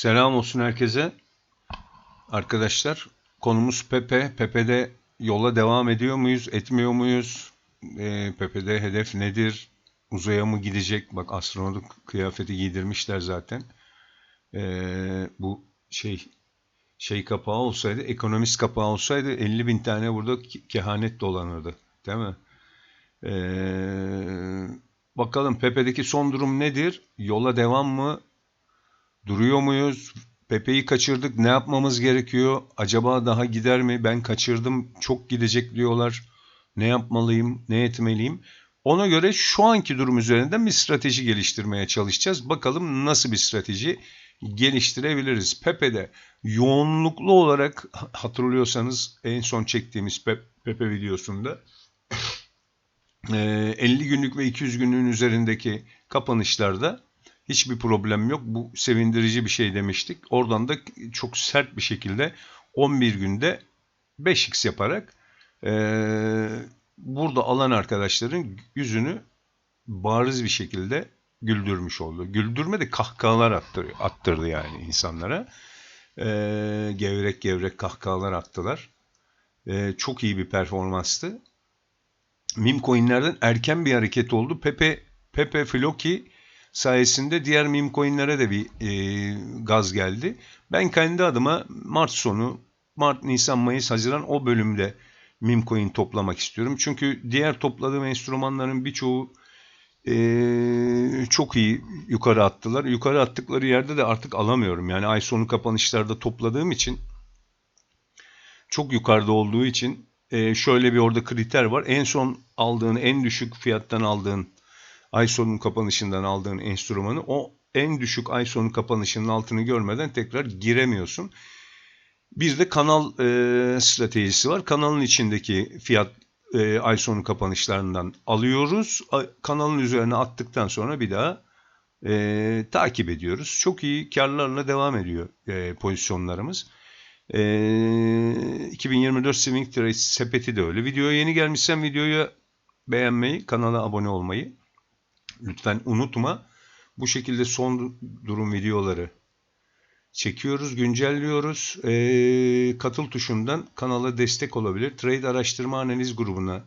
Selam olsun herkese. Arkadaşlar konumuz Pepe. Pepe'de yola devam ediyor muyuz, etmiyor muyuz? Ee, Pepe'de hedef nedir? Uzaya mı gidecek? Bak astronot kıyafeti giydirmişler zaten. Ee, bu şey şey kapağı olsaydı, ekonomist kapağı olsaydı 50 bin tane burada ke- kehanet dolanırdı. Değil mi? Ee, bakalım Pepe'deki son durum nedir? Yola devam mı? Duruyor muyuz? Pepe'yi kaçırdık. Ne yapmamız gerekiyor? Acaba daha gider mi? Ben kaçırdım. Çok gidecek diyorlar. Ne yapmalıyım? Ne etmeliyim? Ona göre şu anki durum üzerinden bir strateji geliştirmeye çalışacağız. Bakalım nasıl bir strateji geliştirebiliriz. Pepe'de yoğunluklu olarak hatırlıyorsanız en son çektiğimiz Pe- Pepe videosunda e, 50 günlük ve 200 günlüğün üzerindeki kapanışlarda hiçbir problem yok. Bu sevindirici bir şey demiştik. Oradan da çok sert bir şekilde 11 günde 5x yaparak e, burada alan arkadaşların yüzünü bariz bir şekilde güldürmüş oldu. Güldürme de kahkahalar attırıyor, attırdı yani insanlara. E, gevrek gevrek kahkahalar attılar. E, çok iyi bir performanstı. Meme coinlerden erken bir hareket oldu. Pepe Pepe Floki sayesinde diğer meme coinlere de bir e, gaz geldi. Ben kendi adıma Mart sonu, Mart, Nisan, Mayıs, Haziran o bölümde meme coin toplamak istiyorum. Çünkü diğer topladığım enstrümanların birçoğu e, çok iyi yukarı attılar. Yukarı attıkları yerde de artık alamıyorum. Yani ay sonu kapanışlarda topladığım için çok yukarıda olduğu için e, şöyle bir orada kriter var. En son aldığın, en düşük fiyattan aldığın ay sonu kapanışından aldığın enstrümanı o en düşük ay sonu kapanışının altını görmeden tekrar giremiyorsun. Bir de kanal e, stratejisi var. Kanalın içindeki fiyat e, ay kapanışlarından alıyoruz. A- Kanalın üzerine attıktan sonra bir daha e, takip ediyoruz. Çok iyi karlarla devam ediyor e, pozisyonlarımız. E, 2024 Swing Trade sepeti de öyle. Videoya yeni gelmişsen videoyu beğenmeyi, kanala abone olmayı lütfen unutma. Bu şekilde son durum videoları çekiyoruz, güncelliyoruz. Ee, katıl tuşundan kanala destek olabilir. Trade Araştırma Analiz grubuna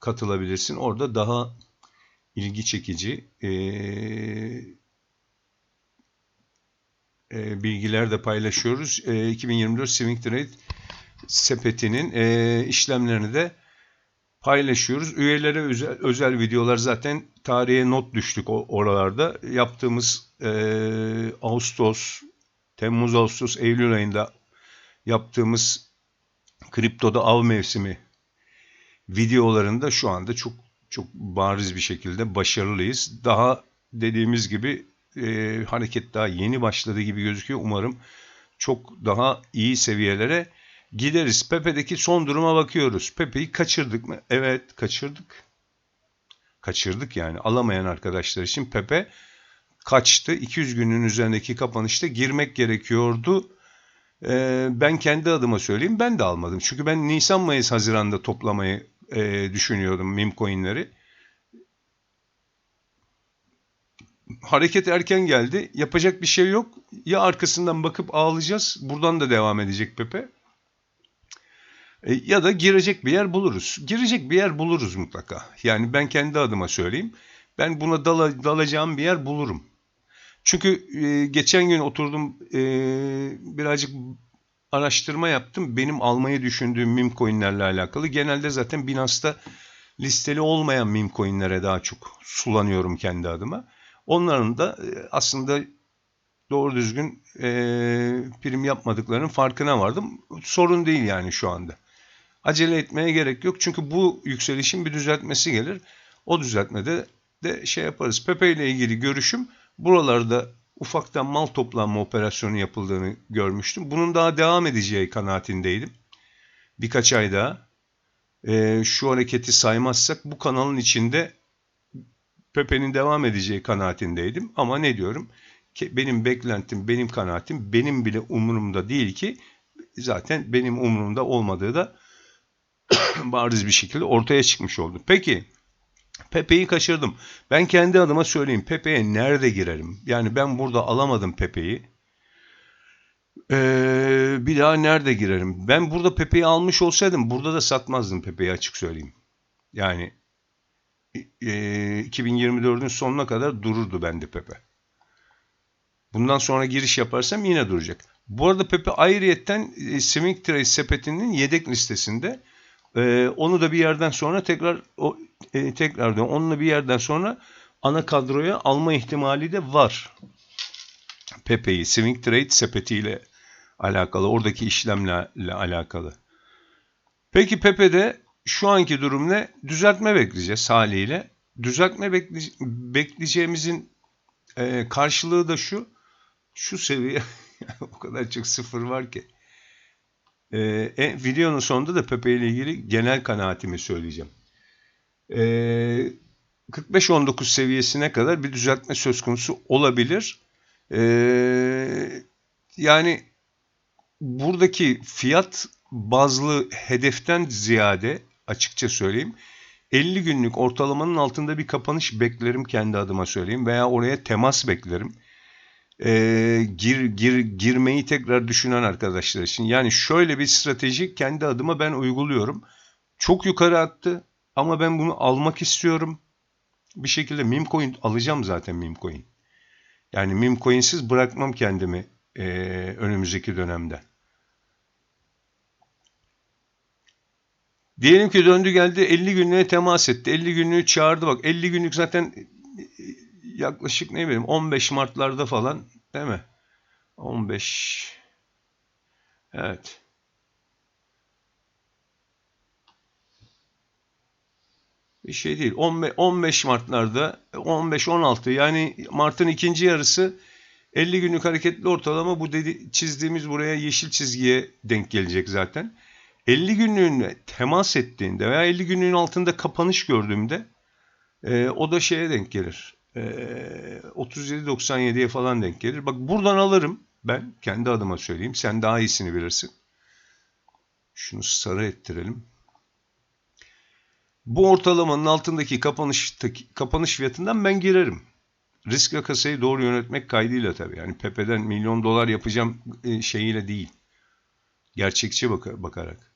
katılabilirsin. Orada daha ilgi çekici ee, e, bilgiler de paylaşıyoruz. Ee, 2024 Swing Trade sepetinin ee, işlemlerini de paylaşıyoruz. Üyelere özel, özel videolar zaten tarihe not düştük oralarda. Yaptığımız e, Ağustos, Temmuz, Ağustos, Eylül ayında yaptığımız kriptoda av mevsimi videolarında şu anda çok çok bariz bir şekilde başarılıyız. Daha dediğimiz gibi e, hareket daha yeni başladı gibi gözüküyor. Umarım çok daha iyi seviyelere gideriz. Pepe'deki son duruma bakıyoruz. Pepe'yi kaçırdık mı? Evet, kaçırdık. Kaçırdık yani. Alamayan arkadaşlar için Pepe kaçtı. 200 günün üzerindeki kapanışta girmek gerekiyordu. Ee, ben kendi adıma söyleyeyim. Ben de almadım. Çünkü ben Nisan, Mayıs, Haziran'da toplamayı e, düşünüyordum meme coinleri. Hareket erken geldi. Yapacak bir şey yok. Ya arkasından bakıp ağlayacağız. Buradan da devam edecek Pepe. E, Ya da girecek bir yer buluruz. Girecek bir yer buluruz mutlaka. Yani ben kendi adıma söyleyeyim. Ben buna dala- dalacağım bir yer bulurum. Çünkü e, geçen gün oturdum e, birazcık araştırma yaptım. Benim almayı düşündüğüm meme coinlerle alakalı. Genelde zaten Binance'da listeli olmayan meme coinlere daha çok sulanıyorum kendi adıma. Onların da e, aslında doğru düzgün e, prim yapmadıklarının farkına vardım. Sorun değil yani şu anda. Acele etmeye gerek yok. Çünkü bu yükselişin bir düzeltmesi gelir. O düzeltmede de şey yaparız. Pepe ile ilgili görüşüm buralarda ufaktan mal toplanma operasyonu yapıldığını görmüştüm. Bunun daha devam edeceği kanaatindeydim. Birkaç ay daha. Ee, şu hareketi saymazsak bu kanalın içinde Pepe'nin devam edeceği kanaatindeydim. Ama ne diyorum? Ki benim beklentim, benim kanaatim benim bile umurumda değil ki zaten benim umurumda olmadığı da bariz bir şekilde ortaya çıkmış oldu. Peki Pepe'yi kaçırdım. Ben kendi adıma söyleyeyim. Pepe'ye nerede girerim? Yani ben burada alamadım Pepe'yi. Ee, bir daha nerede girerim? Ben burada Pepe'yi almış olsaydım burada da satmazdım Pepe'yi açık söyleyeyim. Yani e, 2024'ün sonuna kadar dururdu bende Pepe. Bundan sonra giriş yaparsam yine duracak. Bu arada Pepe ayrıyetten e, Swing Trade sepetinin yedek listesinde. E, onu da bir yerden sonra tekrar o e, tekrar diyorum. Onunla bir yerden sonra ana kadroya alma ihtimali de var. Pepe'yi Swing Trade sepetiyle alakalı, oradaki işlemle alakalı. Peki Pepe'de şu anki durum ne? Düzeltme bekleyeceğiz haliyle. Düzeltme bekle bekleyeceğimizin e, karşılığı da şu. Şu seviye o kadar çok sıfır var ki. E, e, videonun sonunda da Pepe ile ilgili genel kanaatimi söyleyeceğim. E, 45-19 seviyesine kadar bir düzeltme söz konusu olabilir. E, yani buradaki fiyat bazlı hedeften ziyade açıkça söyleyeyim 50 günlük ortalamanın altında bir kapanış beklerim kendi adıma söyleyeyim veya oraya temas beklerim. Ee, gir, gir, girmeyi tekrar düşünen arkadaşlar için. Yani şöyle bir strateji kendi adıma ben uyguluyorum. Çok yukarı attı ama ben bunu almak istiyorum. Bir şekilde meme coin alacağım zaten meme coin. Yani meme coin'siz bırakmam kendimi e, önümüzdeki dönemde. Diyelim ki döndü geldi 50 günlüğe temas etti. 50 günlüğü çağırdı bak. 50 günlük zaten yaklaşık ne bileyim 15 Mart'larda falan değil mi? 15 Evet. Bir şey değil. 15 Mart'larda 15-16 yani Mart'ın ikinci yarısı 50 günlük hareketli ortalama bu dedi, çizdiğimiz buraya yeşil çizgiye denk gelecek zaten. 50 günlüğüne temas ettiğinde veya 50 günlüğün altında kapanış gördüğümde e, o da şeye denk gelir. E, 37.97'ye falan denk gelir. Bak buradan alırım ben kendi adıma söyleyeyim. Sen daha iyisini bilirsin. Şunu sarı ettirelim. Bu ortalamanın altındaki kapanış kapanış fiyatından ben girerim. Risk ve kasayı doğru yönetmek kaydıyla tabii. Yani Pepe'den milyon dolar yapacağım e, şeyiyle değil. Gerçekçi bakarak.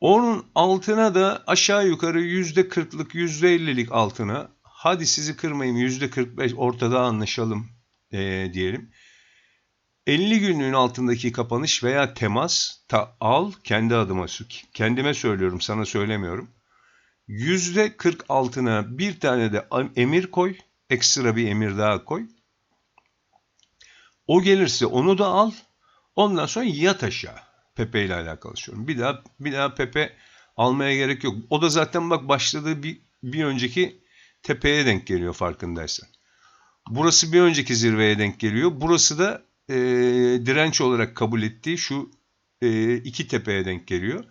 Onun altına da aşağı yukarı yüzde kırklık, yüzde ellilik altına hadi sizi kırmayayım yüzde kırk beş ortada anlaşalım e, diyelim. 50 günlüğün altındaki kapanış veya temas ta, al kendi adıma kendime söylüyorum sana söylemiyorum. Yüzde 40 altına bir tane de emir koy ekstra bir emir daha koy. O gelirse onu da al ondan sonra yat aşağı. Pepe ile alakalı söylüyorum. Bir daha bir daha Pepe almaya gerek yok. O da zaten bak başladığı bir, bir önceki tepeye denk geliyor farkındaysan. Burası bir önceki zirveye denk geliyor. Burası da e, direnç olarak kabul ettiği şu e, iki tepeye denk geliyor.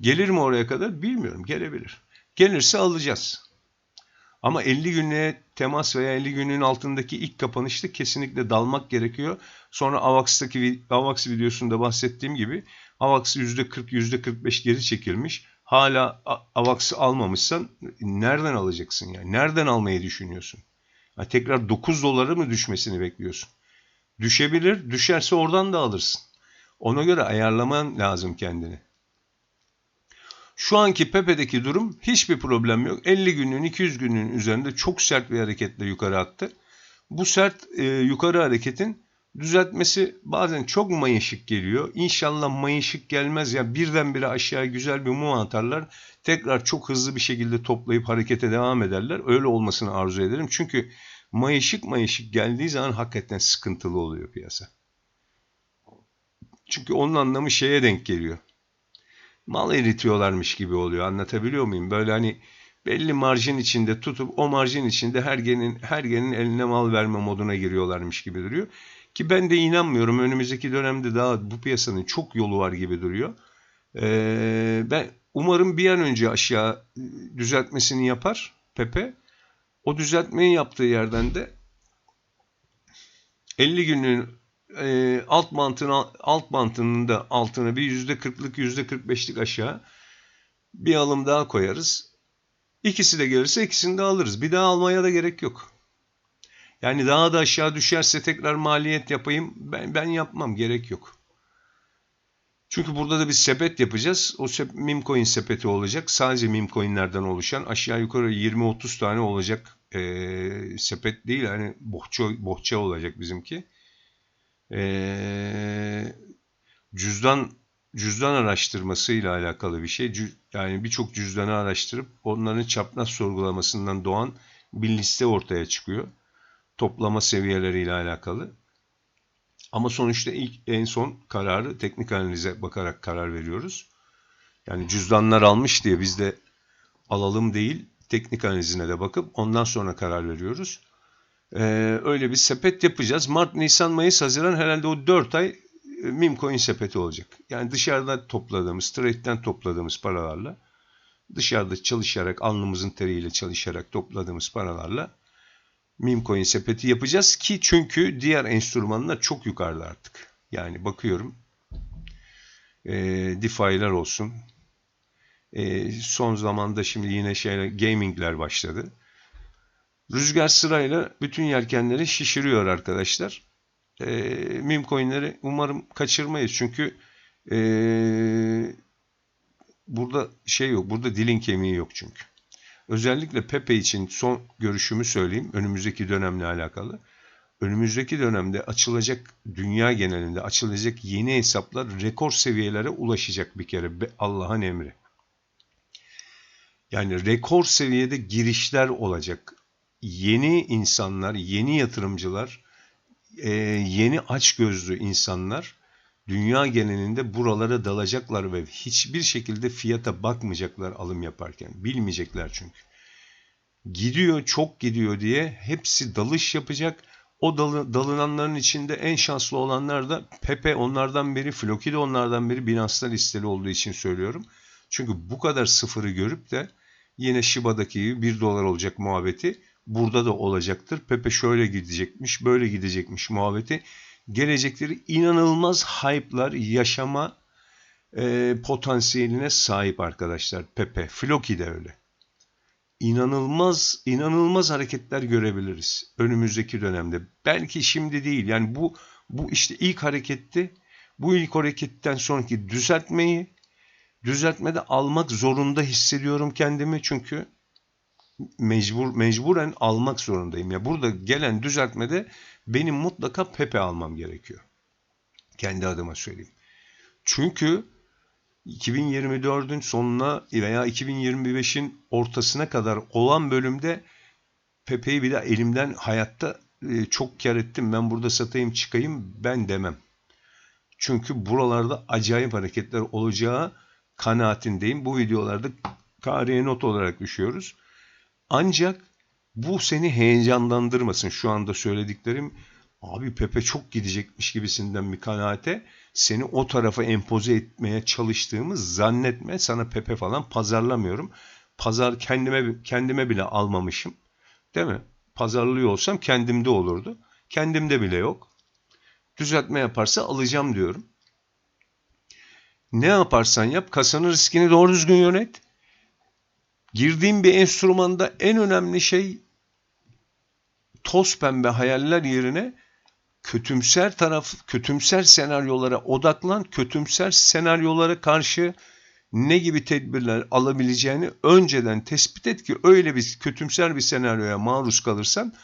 Gelir mi oraya kadar bilmiyorum. Gelebilir. Gelirse alacağız. Ama 50 günlüğe temas veya 50 günlüğün altındaki ilk kapanışta kesinlikle dalmak gerekiyor. Sonra AVAX'taki AVAX videosunda bahsettiğim gibi AVAX %40 %45 geri çekilmiş. Hala AVAX'ı almamışsan nereden alacaksın yani? Nereden almayı düşünüyorsun? Ya tekrar 9 doları mı düşmesini bekliyorsun? Düşebilir. Düşerse oradan da alırsın. Ona göre ayarlaman lazım kendini. Şu anki Pepe'deki durum hiçbir problem yok. 50 günlüğün 200 günlüğün üzerinde çok sert bir hareketle yukarı attı. Bu sert e, yukarı hareketin düzeltmesi bazen çok mayışık geliyor. İnşallah mayışık gelmez ya birdenbire aşağı güzel bir mum atarlar. Tekrar çok hızlı bir şekilde toplayıp harekete devam ederler. Öyle olmasını arzu ederim. Çünkü mayışık mayışık geldiği zaman hakikaten sıkıntılı oluyor piyasa. Çünkü onun anlamı şeye denk geliyor mal eritiyorlarmış gibi oluyor. Anlatabiliyor muyum? Böyle hani belli marjin içinde tutup o marjin içinde her genin her genin eline mal verme moduna giriyorlarmış gibi duruyor. Ki ben de inanmıyorum. Önümüzdeki dönemde daha bu piyasanın çok yolu var gibi duruyor. Ee, ben umarım bir an önce aşağı düzeltmesini yapar Pepe. O düzeltmeyi yaptığı yerden de 50 günlüğün e, alt mantığın alt mantığının da altına bir yüzde kırklık yüzde kırk beşlik aşağı bir alım daha koyarız. İkisi de gelirse ikisini de alırız. Bir daha almaya da gerek yok. Yani daha da aşağı düşerse tekrar maliyet yapayım. Ben, ben yapmam. Gerek yok. Çünkü burada da bir sepet yapacağız. O sep meme coin sepeti olacak. Sadece meme coinlerden oluşan aşağı yukarı 20-30 tane olacak ee, sepet değil. Yani bohça, bohça olacak bizimki. Ee, cüzdan cüzdan araştırması ile alakalı bir şey. Yani birçok cüzdanı araştırıp onların çapraz sorgulamasından doğan bir liste ortaya çıkıyor. Toplama seviyeleriyle alakalı. Ama sonuçta ilk en son kararı teknik analize bakarak karar veriyoruz. Yani cüzdanlar almış diye biz de alalım değil, teknik analizine de bakıp ondan sonra karar veriyoruz. Ee, öyle bir sepet yapacağız. Mart, Nisan, Mayıs, Haziran herhalde o 4 ay meme coin sepeti olacak. Yani dışarıda topladığımız, trade'den topladığımız paralarla dışarıda çalışarak, alnımızın teriyle çalışarak topladığımız paralarla meme coin sepeti yapacağız ki çünkü diğer enstrümanlar çok yukarıda artık. Yani bakıyorum e, DeFi'ler olsun. E, son zamanda şimdi yine şeyler gamingler başladı. Rüzgar sırayla bütün yelkenleri şişiriyor arkadaşlar. E, meme coinleri umarım kaçırmayız. Çünkü e, burada şey yok. Burada dilin kemiği yok çünkü. Özellikle Pepe için son görüşümü söyleyeyim. Önümüzdeki dönemle alakalı. Önümüzdeki dönemde açılacak dünya genelinde açılacak yeni hesaplar rekor seviyelere ulaşacak bir kere. Allah'ın emri. Yani rekor seviyede girişler olacak. Yeni insanlar, yeni yatırımcılar, e, yeni açgözlü insanlar dünya genelinde buralara dalacaklar ve hiçbir şekilde fiyata bakmayacaklar alım yaparken. Bilmeyecekler çünkü. Gidiyor, çok gidiyor diye hepsi dalış yapacak. O dalı, dalınanların içinde en şanslı olanlar da Pepe onlardan biri, Floki de onlardan biri Binance'da listeli olduğu için söylüyorum. Çünkü bu kadar sıfırı görüp de yine Shiba'daki gibi 1 dolar olacak muhabbeti burada da olacaktır. Pepe şöyle gidecekmiş, böyle gidecekmiş muhabbeti gelecekleri inanılmaz hype'lar yaşama e, potansiyeline sahip arkadaşlar. Pepe, Floki de öyle. İnanılmaz, inanılmaz hareketler görebiliriz önümüzdeki dönemde. Belki şimdi değil. Yani bu bu işte ilk hareketti. Bu ilk hareketten sonraki düzeltmeyi düzeltmede almak zorunda hissediyorum kendimi çünkü mecbur mecburen almak zorundayım. Ya burada gelen düzeltmede benim mutlaka Pepe almam gerekiyor. Kendi adıma söyleyeyim. Çünkü 2024'ün sonuna veya 2025'in ortasına kadar olan bölümde Pepe'yi bir de elimden hayatta e, çok kar ettim. Ben burada satayım çıkayım ben demem. Çünkü buralarda acayip hareketler olacağı kanaatindeyim. Bu videolarda tarihe not olarak düşüyoruz. Ancak bu seni heyecanlandırmasın. Şu anda söylediklerim abi Pepe çok gidecekmiş gibisinden bir kanaate seni o tarafa empoze etmeye çalıştığımı zannetme. Sana Pepe falan pazarlamıyorum. Pazar kendime kendime bile almamışım. Değil mi? Pazarlıyor olsam kendimde olurdu. Kendimde bile yok. Düzeltme yaparsa alacağım diyorum. Ne yaparsan yap kasanın riskini doğru düzgün yönet. Girdiğim bir enstrümanda en önemli şey toz pembe hayaller yerine kötümser taraf, kötümser senaryolara odaklan, kötümser senaryolara karşı ne gibi tedbirler alabileceğini önceden tespit et ki öyle bir kötümser bir senaryoya maruz kalırsan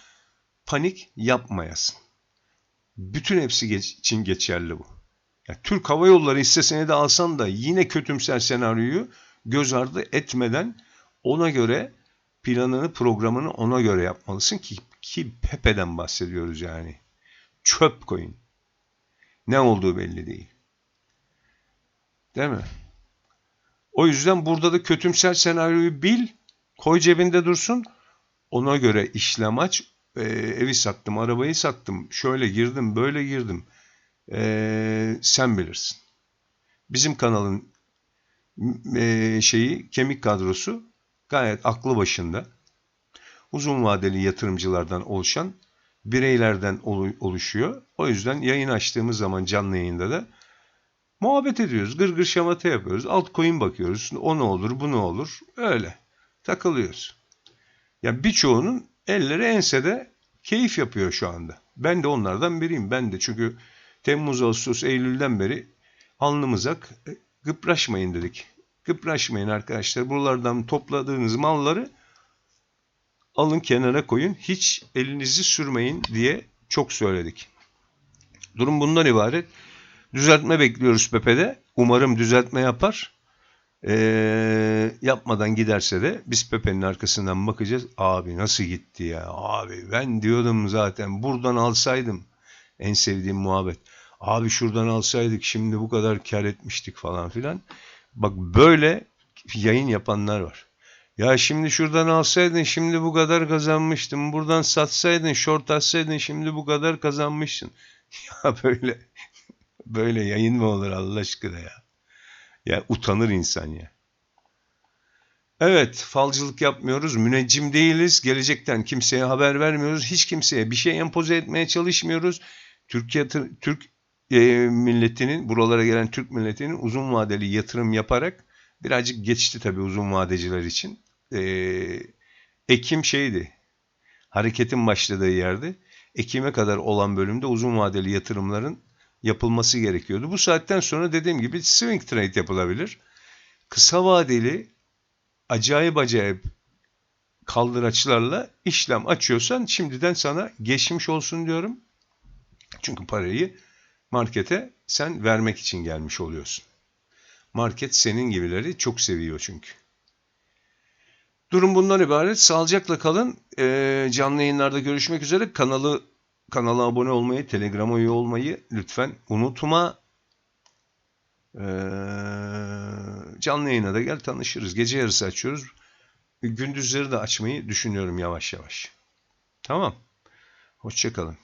panik yapmayasın. Bütün hepsi geç, için geçerli bu. Ya, Türk Hava Yolları hissesini de alsan da yine kötümser senaryoyu göz ardı etmeden ona göre planını, programını ona göre yapmalısın ki ki Pepe'den bahsediyoruz yani. Çöp coin. Ne olduğu belli değil. Değil mi? O yüzden burada da kötümser senaryoyu bil, koy cebinde dursun. Ona göre işlem aç. Ee, evi sattım, arabayı sattım. Şöyle girdim, böyle girdim. Ee, sen bilirsin. Bizim kanalın e, şeyi, kemik kadrosu gayet aklı başında. Uzun vadeli yatırımcılardan oluşan bireylerden oluşuyor. O yüzden yayın açtığımız zaman canlı yayında da muhabbet ediyoruz. Gırgır şamata yapıyoruz. Altcoin bakıyoruz. O ne olur, bu ne olur. Öyle. Takılıyoruz. Ya birçoğunun elleri ensede keyif yapıyor şu anda. Ben de onlardan biriyim. Ben de çünkü Temmuz, Ağustos, Eylül'den beri alnımıza k- gıpraşmayın dedik. Gıpraşmayın arkadaşlar. Buralardan topladığınız malları alın kenara koyun. Hiç elinizi sürmeyin diye çok söyledik. Durum bundan ibaret. Düzeltme bekliyoruz Pepe'de. Umarım düzeltme yapar. Ee, yapmadan giderse de biz Pepe'nin arkasından bakacağız. Abi nasıl gitti ya? Abi ben diyordum zaten buradan alsaydım. En sevdiğim muhabbet. Abi şuradan alsaydık şimdi bu kadar kar etmiştik falan filan. Bak böyle yayın yapanlar var. Ya şimdi şuradan alsaydın şimdi bu kadar kazanmıştın. Buradan satsaydın, short atsaydın şimdi bu kadar kazanmışsın. Ya böyle böyle yayın mı olur Allah aşkına ya? Ya utanır insan ya. Evet, falcılık yapmıyoruz, müneccim değiliz, gelecekten kimseye haber vermiyoruz, hiç kimseye bir şey empoze etmeye çalışmıyoruz. Türkiye Türk milletinin, buralara gelen Türk milletinin uzun vadeli yatırım yaparak birazcık geçti tabii uzun vadeciler için. E, Ekim şeydi, hareketin başladığı yerde. Ekim'e kadar olan bölümde uzun vadeli yatırımların yapılması gerekiyordu. Bu saatten sonra dediğim gibi swing trade yapılabilir. Kısa vadeli acayip acayip kaldıraçlarla işlem açıyorsan şimdiden sana geçmiş olsun diyorum. Çünkü parayı markete sen vermek için gelmiş oluyorsun. Market senin gibileri çok seviyor çünkü. Durum bundan ibaret. Sağlıcakla kalın. Ee, canlı yayınlarda görüşmek üzere. Kanalı kanala abone olmayı, Telegram'a üye olmayı lütfen unutma. Ee, canlı yayına da gel tanışırız. Gece yarısı açıyoruz. Gündüzleri de açmayı düşünüyorum yavaş yavaş. Tamam. Hoşçakalın.